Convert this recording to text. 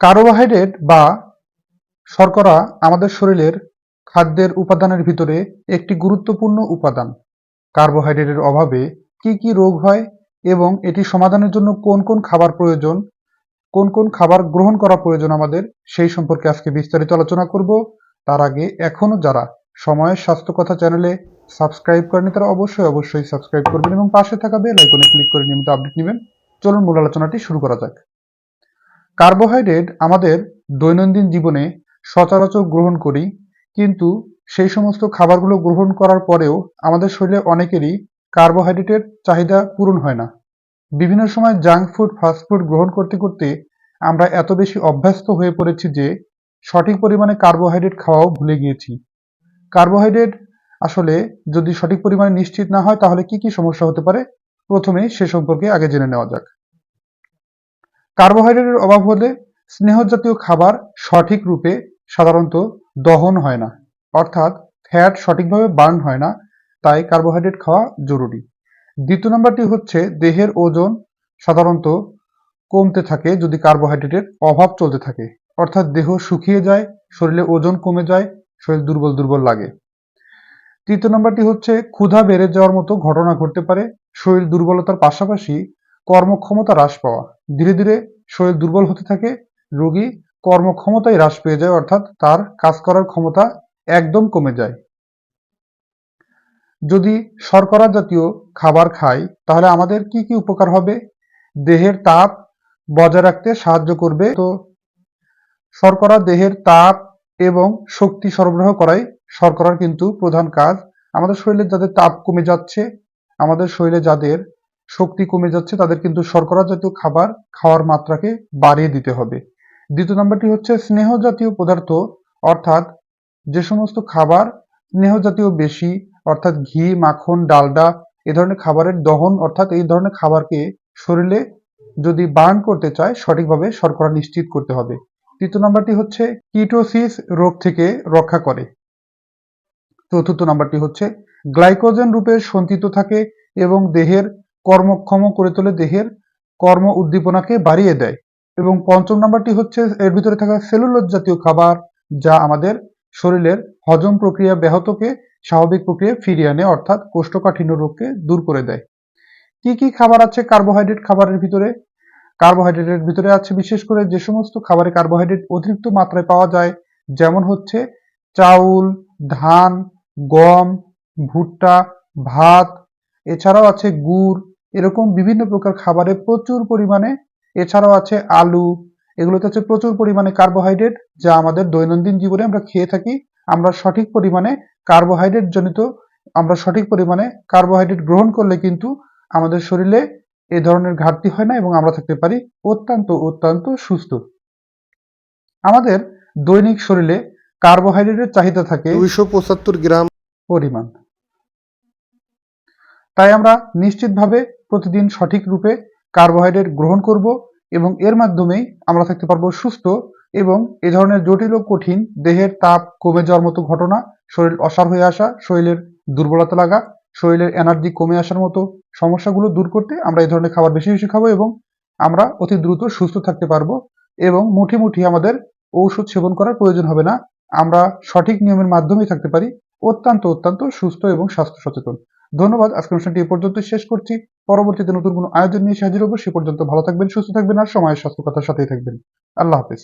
Carbohydrate বা শর্করা আমাদের শরীরের খাদ্যের উপাদানের ভিতরে একটি গুরুত্বপূর্ণ উপাদান। কার্বোহাইড্রেটের অভাবে কি কি রোগ হয় এবং এটি সমাধানের জন্য কোন কোন খাবার প্রয়োজন, কোন কোন খাবার গ্রহণ করা প্রয়োজন আমাদের, সেই সম্পর্কে আজকে বিস্তারিত আলোচনা করব। তার আগে এখনও যারা সময়ের স্বাস্থ্য কথা চ্যানেলে সাবস্ক্রাইব করেনি তারা অবশ্যই অবশ্যই সাবস্ক্রাইব করবেন এবং পাশে থাকা বেল আইকনে ক্লিক করে নিয়মিত আপডেট নেবেন। চলুন মূল আলোচনাটি শুরু করা যাক। কার্বোহাইড্রেট আমাদের দৈনন্দিন জীবনে সচরাচর গ্রহণ করি, কিন্তু সেই সমস্ত খাবারগুলো গ্রহণ করার পরেও আমাদের শরীরে অনেকেরই কার্বোহাইড্রেটের চাহিদা পূরণ হয় না। বিভিন্ন সময় জাঙ্ক ফুড ফাস্টফুড গ্রহণ করতে করতে আমরা এত বেশি অভ্যস্ত হয়ে পড়েছি যে সঠিক পরিমাণে কার্বোহাইড্রেট খাওয়াও ভুলে গিয়েছি। কার্বোহাইড্রেট আসলে যদি সঠিক পরিমাণে নিশ্চিত না হয় তাহলে কি কি সমস্যা হতে পারে? প্রথমে সে সম্পর্কে আগে জেনে নেওয়া যাক। কার্বোহাইড্রেটের অভাব হলে স্নেহ জাতীয় খাবার সঠিক রূপে সাধারণত দহন হয় না, অর্থাৎ ফ্যাট সঠিকভাবে বার্ন হয় না, তাই কার্বোহাইড্রেট খাওয়া জরুরি। দ্বিতীয় নম্বরটি হচ্ছে দেহের ওজন সাধারণত কমতে থাকে যদি কার্বোহাইড্রেটের অভাব চলতে থাকে, অর্থাৎ দেহ শুকিয়ে যায়, শরীরে ওজন কমে যায়, শরীর দুর্বল দুর্বল লাগে। তৃতীয় নম্বরটি হচ্ছে ক্ষুধা বেড়ে যাওয়ার মতো ঘটনা ঘটতে পারে, শরীর দুর্বলতার পাশাপাশি কর্মক্ষমতা হ্রাস পাওয়া। ধীরে ধীরে শরীর দুর্বল হতে থাকে, রোগী কর্মক্ষমতায় হ্রাস পেয়ে যায়, অর্থাৎ তার কাজ করার ক্ষমতা একদম কমে যায়। যদি শর্করা জাতীয় খাবার খাই, তাহলে আমাদের কি কি উপকার হবে? দেহের তাপ বজায় রাখতে সাহায্য করবে। তো শর্করা দেহের তাপ এবং শক্তি সরবরাহ করাই শর্করার কিন্তু প্রধান কাজ। আমাদের শরীরে যাদের তাপ কমে যাচ্ছে, আমাদের শরীরে যাদের শক্তি কমে যাচ্ছে, তাদের কিন্তু শর্করা জাতীয় খাবার খাওয়ার মাত্রাকে বাড়িয়ে দিতে হবে। দ্বিতীয় নম্বরটি হচ্ছে স্নেহ জাতীয় পদার্থ, অর্থাৎ যে সমস্ত খাবার স্নেহ জাতীয় বেশি, অর্থাৎ ঘি, মাখন, ডালডা, এ ধরনের খাবারের দহন, অর্থাৎ এই ধরনের খাবারকে শরীরে যদি বার্ন করতে চায়, সঠিকভাবে শর্করা নিশ্চিত করতে হবে। তৃতীয় নম্বরটি হচ্ছে কিটোসিস রোগ থেকে রক্ষা করে। চতুর্থ নম্বরটি হচ্ছে গ্লাইকোজেন রূপে সঞ্চিত থাকে এবং দেহের কর্মক্ষম করে তোলে দেহের কর্ম উদ্দীপনাকে বাড়িয়ে দেয়। এবং পঞ্চম নাম্বারটি হচ্ছে, এর ভিতরে থাকা সেলুলোজ জাতীয় খাবার যা আমাদের শরীরের হজম প্রক্রিয়া ব্যাহতকে স্বাভাবিক প্রক্রিয়া ফিরিয়ে আনে, অর্থাৎ কোষ্ঠকাঠিন্য রোগকে দূর করে দেয়। কি কি খাবার আছে কার্বোহাইড্রেট খাবারের ভিতরে? কার্বোহাইড্রেটের ভিতরে আছে বিশেষ করে যে সমস্ত খাবারে কার্বোহাইড্রেট অতিরিক্ত মাত্রায় পাওয়া যায়, যেমন হচ্ছে চাউল, ধান, গম, ভুট্টা, ভাত, এছাড়াও আছে গুড় এরকম বিভিন্ন প্রকার খাবারে প্রচুর পরিমাণে এছাড়াও আছে আলু এগুলোতে আছে প্রচুর পরিমাণে কার্বোহাইড্রেট যা আমাদের দৈনন্দিন জীবনে আমরা খেয়ে থাকি। আমরা সঠিক পরিমাণে কার্বোহাইড্রেট জনিত আমরা সঠিক পরিমাণে কার্বোহাইড্রেট গ্রহণ করলে কিন্তু আমাদের শরীরে এ ধরনের ঘাটতি হয় না এবং আমরা থাকতে পারি অত্যন্ত অত্যন্ত সুস্থ। আমাদের দৈনিক শরীরে কার্বোহাইড্রেটের চাহিদা থাকে দুইশো পঁচাত্তর গ্রাম পরিমাণ। তাই আমরা নিশ্চিতভাবে প্রতিদিন সঠিক রূপে কার্বোহাইড্রেট গ্রহণ করব এবং এর মাধ্যমেই আমরা থাকতে পারব সুস্থ এবং এ ধরনের জটিল ও কঠিন দেহের তাপ কমে যাওয়ার মতো ঘটনা, শরীর অসার হয়ে আসা, শরীরের দুর্বলতা লাগা, শরীরের এনার্জি কমে আসার মতো সমস্যাগুলো দূর করতে আমরা এই ধরনের খাবার বেশি বেশি খাব এবং আমরা অতি দ্রুত সুস্থ থাকতে পারব এবং মুঠি মুঠি আমাদের ঔষধ সেবন করার প্রয়োজন হবে না। আমরা সঠিক নিয়মের মাধ্যমেই থাকতে পারি। অত্যন্ত অত্যন্ত সুস্থ এবং স্বাস্থ্য সচেতন। ধন্যবাদ। আজকের অনুষ্ঠানটি এ পর্যন্ত শেষ করছি। পরবর্তীতে নতুন কোনো আয়োজন নিয়ে সাজির হব সে পর্যন্ত ভালো থাকবেন, সুস্থ থাকবেন আর সময়ের স্বাস্থ্য কথার সাথেই থাকবেন। আল্লাহ হাফেজ।